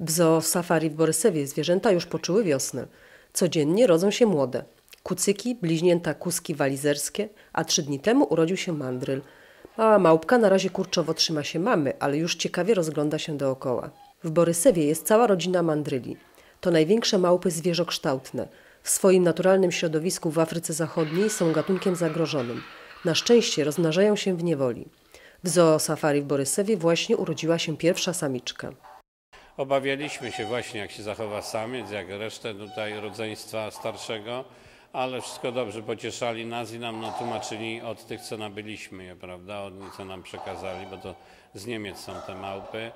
W zoo safari w Borysewie zwierzęta już poczuły wiosnę. Codziennie rodzą się młode. Kucyki, bliźnięta kuski walizerskie, a trzy dni temu urodził się mandryl. Mała małpka na razie kurczowo trzyma się mamy, ale już ciekawie rozgląda się dookoła. W Borysewie jest cała rodzina mandryli. To największe małpy zwierzokształtne. W swoim naturalnym środowisku w Afryce Zachodniej są gatunkiem zagrożonym. Na szczęście rozmnażają się w niewoli. W zoo safari w Borysewie właśnie urodziła się pierwsza samiczka. Obawialiśmy się właśnie, jak się zachowa samiec, jak resztę tutaj rodzeństwa starszego, ale wszystko dobrze, pocieszali nas i nam no, tłumaczyli od tych, co nabyliśmy je, prawda, od nich, co nam przekazali, bo to z Niemiec są te małpy,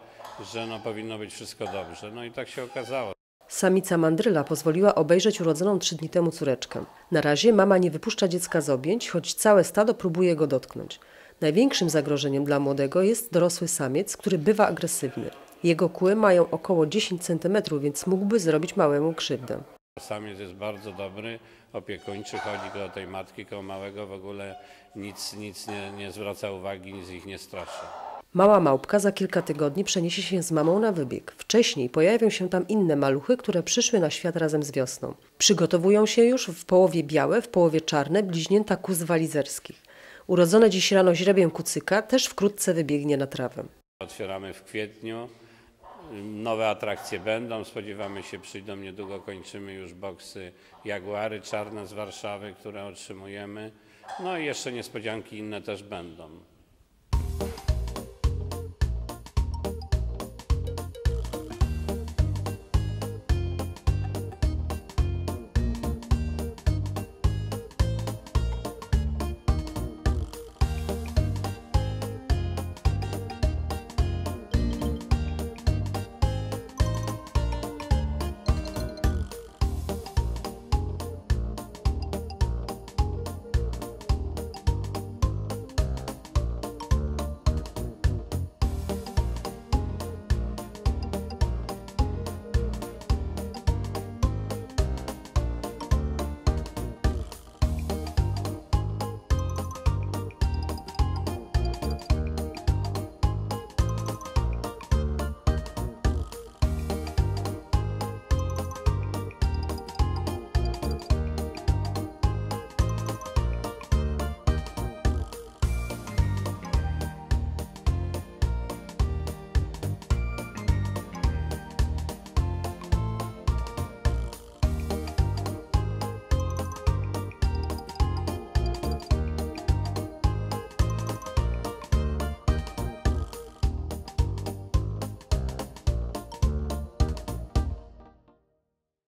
że no, powinno być wszystko dobrze. No i tak się okazało. Samica mandryla pozwoliła obejrzeć urodzoną trzy dni temu córeczkę. Na razie mama nie wypuszcza dziecka z objęć, choć całe stado próbuje go dotknąć. Największym zagrożeniem dla młodego jest dorosły samiec, który bywa agresywny. Jego kły mają około 10 cm, więc mógłby zrobić małemu krzywdę. Samiec jest bardzo dobry, opiekuńczy, chodzi koło tej matki, koło małego w ogóle nic, nic nie, nie zwraca uwagi, nic ich nie straszy. Mała małpka za kilka tygodni przeniesie się z mamą na wybieg. Wcześniej pojawią się tam inne maluchy, które przyszły na świat razem z wiosną. Przygotowują się już w połowie białe, w połowie czarne bliźnięta kuz walizerskich. Urodzone dziś rano źrebię kucyka też wkrótce wybiegnie na trawę. Otwieramy w kwietniu, nowe atrakcje będą, spodziewamy się przyjdą niedługo, kończymy już boksy Jaguary czarne z Warszawy, które otrzymujemy. No i jeszcze niespodzianki inne też będą.